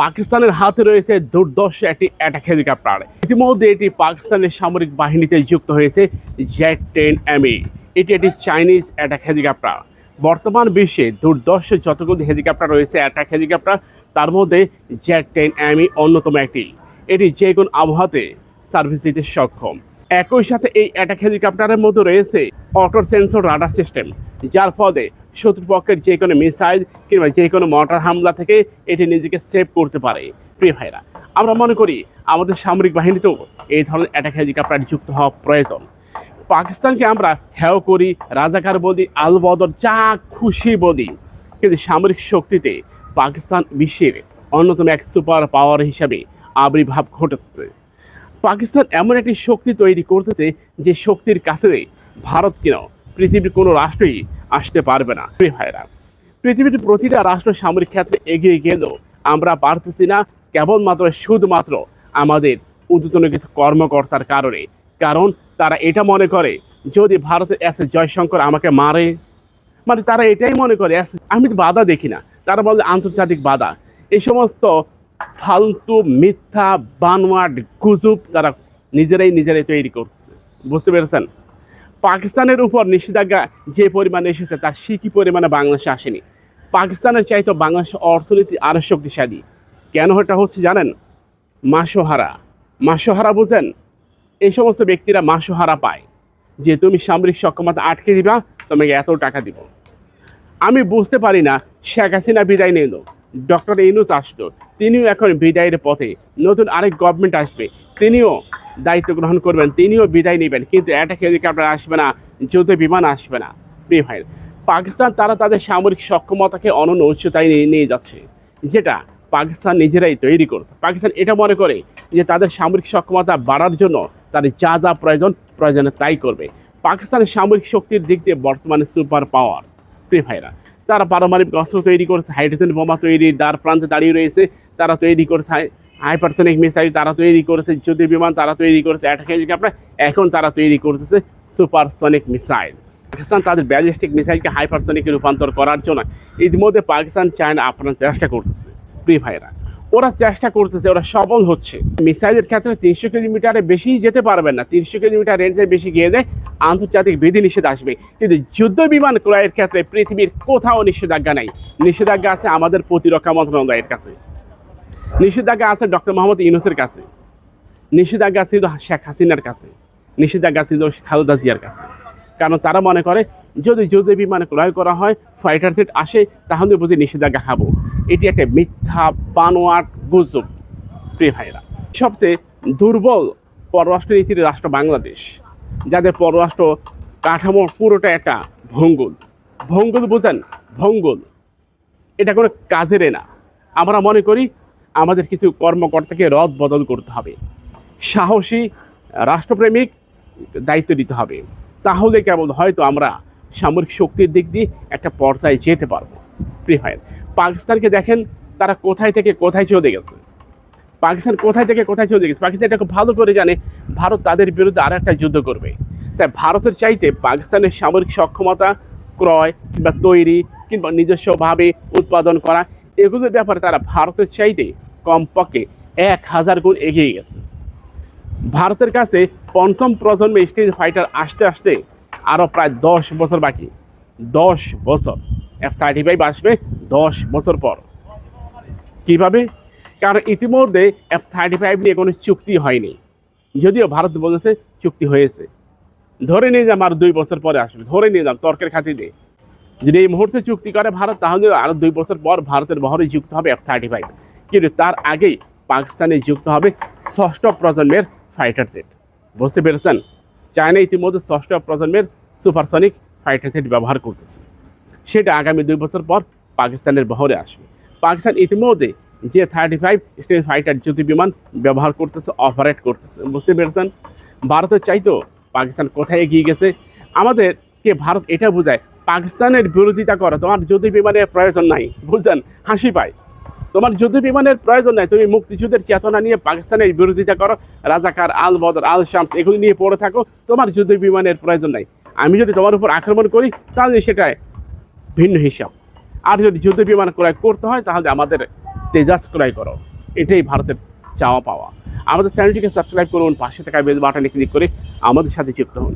পাকিস্তানের হাতে রয়েছে দুর্দর্শ একটি অ্যাটাক হেলিকপ্টার ইতিমধ্যে এটি পাকিস্তানের সামরিক বাহিনীতে যুক্ত হয়েছে জেট টেন এমই এটি একটি চাইনিজ অ্যাটাক হেলিকপ্টার বর্তমান বিশ্বে দুর্দর্শ যতগুলো হেলিকপ্টার রয়েছে অ্যাটাক হেলিকপ্টার তার মধ্যে জেট টেন এমই অন্যতম একটি। এটি যে কোনো আবহাওয়াতে সার্ভিস দিতে সক্ষম। একই সাথে এই অ্যাটাক হেলিকপ্টারের মধ্যে রয়েছে অটো সেন্সর রাডার সিস্টেম যার ফলে শত্রুপক্ষের যে কোনো মিসাইল কিংবা যে কোনো মর্টার হামলা থেকে এটি নিজেকে সেভ করতে পারে। প্রিয় ভাইরা, আমরা মনে করি আমাদের সামরিক বাহিনীতেও এই ধরনের অ্যাটাক হেলিকপ্টার যুক্ত হওয়া প্রয়োজন। পাকিস্তানকে আমরা হেয় করি, রাজাকার বলি আল বদর যা খুশি বলি। কিন্তু সামরিক শক্তিতে পাকিস্তান বিশ্বের অন্যতম এক সুপার পাওয়ার হিসাবে আবির্ভাব ঘটেছে। পাকিস্তান এমন একটি শক্তি তৈরি করতেছে যে শক্তির কাছে ভারত কিনা পৃথিবীর কোনো রাষ্ট্রই আসতে পারবে না। প্রিয় ভাইরা পৃথিবীর প্রতিটা রাষ্ট্র সামরিক ক্ষেত্রে এগিয়ে গেলেও আমরা পারতেছি না কেবলমাত্র, শুধুমাত্র আমাদের উদ্যতন কিছু কর্মকর্তার কারণে। কারণ তারা এটা মনে করে, যদি ভারতের এস জয়শঙ্কর আমাকে মারে মানে তারা এটাই মনে করে, এস- আমি বাধা দেখি না। তারা বলে আন্তর্জাতিক বাধা। এই সমস্ত ফালতু মিথ্যা, বানোয়াট গুজব তারা নিজেরাই নিজেরাই তৈরি করতেছে। বুঝতে পেরেছেন? পাকিস্তানের উপর নিষেধাজ্ঞা যে পরিমাণে এসেছে তার সে কি পরিমাণে বাংলাদেশে আসেনি? পাকিস্তানের চাইতো বাংলাদেশের অর্থনীতি আরও শক্তিশালী। কেন এটা হচ্ছে জানেন? মাসোহারা। মাসোহারা বুঝেন, এই সমস্ত ব্যক্তিরা মাসোহারা পায়। যে তুমি সামরিক সক্ষমতা আটকে দিবা, তোমাকে এত টাকা দিব। আমি বুঝতে পারি না, শেখ হাসিনা বিদায় নিল, ডক্টর ইনুস আসলো, তিনিও এখন বিদায়ের পথে, নতুন আরেক গভর্নমেন্ট আসবে, তিনিও দায়িত্ব গ্রহণ করবেন, তিনিও বিদায় নেবেন। কিন্তু অ্যাটাক হেলিকপ্টার আসবে না যুদ্ধ বিমান আসবে না। প্রিয় পাকিস্তান তারা তাদের সামরিক সক্ষমতাকে অনন্য উচ্চতায় নিয়ে যাচ্ছে, যেটা পাকিস্তান নিজেরাই তৈরি করছে। পাকিস্তান এটা মনে করে যে তাদের সামরিক সক্ষমতা বাড়ার জন্য তাদের যা যা প্রয়োজন, প্রয়োজনে তাই করবে। পাকিস্তানের সামরিক শক্তির দিক দিয়ে বর্তমানে সুপার পাওয়ার। প্রিয় ভাইরা তারা পারমাণবিক অস্ত্র তৈরি করেছে, হাইড্রোজেন বোমা তৈরির দ্বার প্রান্তে দাঁড়িয়ে রয়েছে, তারা তৈরি করেছে হাইপারসনিক মিসাইল তারা তৈরি করেছে যুদ্ধ বিমান তারা তৈরি করেছে অ্যাটাক হেলিকপ্টার এখন তারা তৈরি করতেছে সুপারসনিক মিসাইল। পাকিস্তান তাদের ব্যালিস্টিক মিসাইলকে হাইপারসনিকে রূপান্তর করার জন্য ইতিমধ্যে পাকিস্তান, চায়না আপনার চেষ্টা করতেছে, প্রিয় ভাইরা ওরা চেষ্টা করতেছে, ওরা সফল হচ্ছে। মিসাইলের ক্ষেত্রে তিনশো কিলোমিটারে বেশি যেতে পারবেন না, তিনশো কিলোমিটার রেঞ্জে বেশি গিয়ে দেয় আন্তর্জাতিক বিধিনিষেধ আসবে। কিন্তু যুদ্ধ বিমান ক্রয়ের ক্ষেত্রে পৃথিবীর কোথাও নিষেধাজ্ঞা নাই। নিষেধাজ্ঞা আছে আমাদের প্রতিরক্ষা মন্ত্রণালয়ের কাছে। নিষেধাজ্ঞা আছে ডক্টর মোহাম্মদ ইউনুসের কাছে। নিষেধাজ্ঞা ছিল শেখ হাসিনার কাছে। নিষেধাজ্ঞা ছিল খালেদা জিয়ার কাছে। কারণ তারা মনে করে, যদি যুদ্ধ বিমান ক্রয় করা হয় ফাইটার জেট আসে, তাহলে বুঝি নিষেধাজ্ঞা খাব। এটি একটা মিথ্যা, বানোয়াট গুজব, প্রিয় ভাইরা সবচেয়ে দুর্বল পররাষ্ট্র নীতির রাষ্ট্র বাংলাদেশ। যাদের পররাষ্ট্র কাঠামো পুরোটা একটা ভঙ্গুল ভঙ্গুল বুঝেন ভঙ্গুল এটা কোনো কাজের না। আমরা মনে করি আমাদের কিছু কর্মকর্তাকে রদ বদল করতে হবে। সাহসী রাষ্ট্রপ্রেমিক দায়িত্ব দিতে হবে। তাহলে কেবল হয়তো আমরা সামরিক শক্তির দিক দিয়ে একটা পর্যায়ে যেতে পারব। প্রিয় ভাইয়ের, পাকিস্তানকে দেখেন তারা কোথায় থেকে কোথায় চলে গেছে। পাকিস্তান কোথায় থেকে কোথায় চলে গেছে? পাকিস্তান এটা খুব ভালো করে জানে, ভারত তাদের বিরুদ্ধে আর একটা যুদ্ধ করবে। তাই ভারতের চাইতে পাকিস্তানের সামরিক সক্ষমতা ক্রয় কিংবা তৈরি কিংবা নিজস্বভাবে উৎপাদন করা এগুলোর ব্যাপারে তারা ভারতের চাইতে কমপক্ষে এক হাজার গুণ এগিয়ে গেছে। ভারতের কাছে পঞ্চম প্রজন্মে স্টেজ ফাইটার আসতে আসতে আরও প্রায় দশ বছর বাকি। দশ বছর। এফ থার্টি ফাইভ আসবে দশ বছর পর। কীভাবে? কারণ ইতিমধ্যে এফ থার্টি ফাইভ নিয়ে কোনো চুক্তি হয়নি। যদিও ভারত বলেছে চুক্তি হয়েছে। ধরে নিয়ে যাম আর দুই বছর পরে আসবে। ধরে নিয়ে যাম তর্কের খাতিরে। যদি এই মুহূর্তে চুক্তি করে ভারত, তাহলে আরও দুই বছর পর ভারতের বহরে যুক্ত হবে এফ থার্টি ফাইভ কিন্তু তার আগেই পাকিস্তানে যুক্ত হবে ষষ্ঠ প্রজন্মের ফাইটার জেট বুঝতে পেরেছেন? চায়না ইতিমধ্যে ষষ্ঠ প্রজন্মের সুপারসনিক ফাইটার জেট ব্যবহার করতেছে। সেটা আগামী দুই বছর পর পাকিস্তানের বহরে আসবে। পাকিস্তান ইতিমধ্যে যে থার্টি ফাইভ স্টেজ ফাইটার যুদ্ধ বিমান ব্যবহার করতেছে, অপারেট করতেছে। বুঝতে পেরেছেন? ভারতের চাইতো পাকিস্তান কোথায় এগিয়ে গেছে? আমাদেরকে ভারত এটা বোঝায়। পাকিস্তানের বিরোধিতা করো, তোমার যুদ্ধ বিমানের প্রয়োজন নাই। বুঝছেন? হাসি পায়। তোমার যুদ্ধ বিমানের প্রয়োজন নাই। তুমি মুক্তিযুদ্ধের চেতনা নিয়ে পাকিস্তানের বিরোধিতা করো। রাজাকার আল বদর, আল শামস, এগুলি নিয়ে পড়ে থাকো। তোমার যুদ্ধ বিমানের প্রয়োজন নাই। আমি যদি তোমার উপর আক্রমণ করি, তাহলে সেটা ভিন্ন হিসাব। আর যদি যুদ্ধ বিমান ক্রয় করতে হয়, তাহলে আমাদের তেজাস ক্রয় করো। এটাই ভারতের চাওয়া পাওয়া। আমাদের চ্যানেলটিকে সাবস্ক্রাইব করুন, পাশে থাকা বেল বাটনে ক্লিক করে আমাদের সাথে যুক্ত হন।